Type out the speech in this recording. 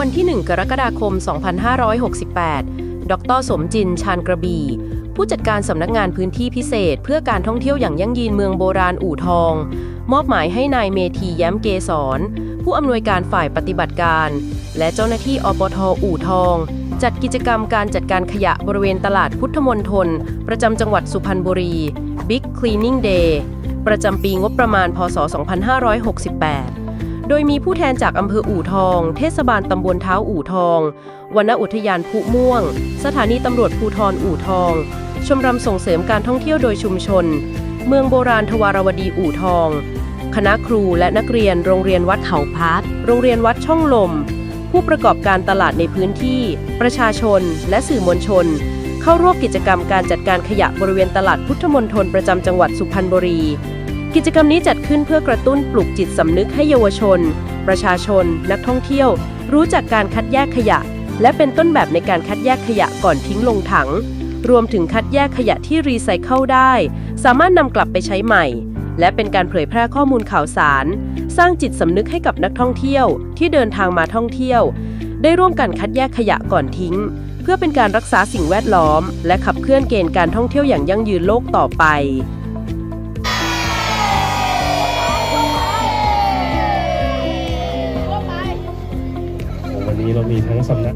วันที่ 1 กรกฎาคม 2568 ดร สมจิน ชาญกระบี่ ผู้จัดการสำนักงานพื้นที่พิเศษ เพื่อการท่องเที่ยวอย่างยั่งยืนเมืองโบราณอู่ทอง มอบหมายให้นายเมธีแย้มเกษรผู้อำนวยการฝ่ายปฏิบัติการ และเจ้าหน้าที่อปทอู่ทอง จัดกิจกรรมการจัดการขยะบริเวณตลาดพุทธมณฑลประจำจังหวัดสุพรรณบุรี Big Cleaning Day ประจำปีงบประมาณ พศ 2568 โดยมีผู้แทนจากอำเภออู่ทอง เทศบาลตำบลเท้าอู่ทองวนอุทยานภูม่วง สถานีตำรวจภูทรอู่ทอง ชมรมส่งเสริมการท่องเที่ยวโดยชุมชน เมืองโบราณทวารวดีอู่ทอง คณะครูและนักเรียนโรงเรียนวัดเขาพัดโรงเรียนวัดช่องลม ผู้ประกอบการตลาดในพื้นที่ ประชาชน และสื่อมวลชน เข้าร่วมกิจกรรมการจัดการขยะบริเวณตลาดพุทธมณฑลประจำจังหวัดสุพรรณบุรี กิจกรรมนี้จัดขึ้นเพื่อกระตุ้นปลุกจิตสำนึกให้เยาวชน ประชาชน นักท่องเที่ยว รู้จักการคัดแยกขยะ และเป็นต้นแบบในการคัดแยกขยะก่อนทิ้งลงถัง รวมถึงคัดแยกขยะที่รีไซเคิลได้ สามารถนำกลับไปใช้ใหม่ และเป็นการเผยแพร่ข้อมูลข่าวสาร สร้างจิตสำนึกให้กับนักท่องเที่ยวที่เดินทางมาท่องเที่ยว ได้ร่วมกันคัดแยกขยะก่อนทิ้ง เพื่อเป็นการรักษาสิ่งแวดล้อม และขับเคลื่อนเกณฑ์การท่องเที่ยวอย่างยั่งยืนโลกต่อไป วันนี้เรามีทั้งสำนัก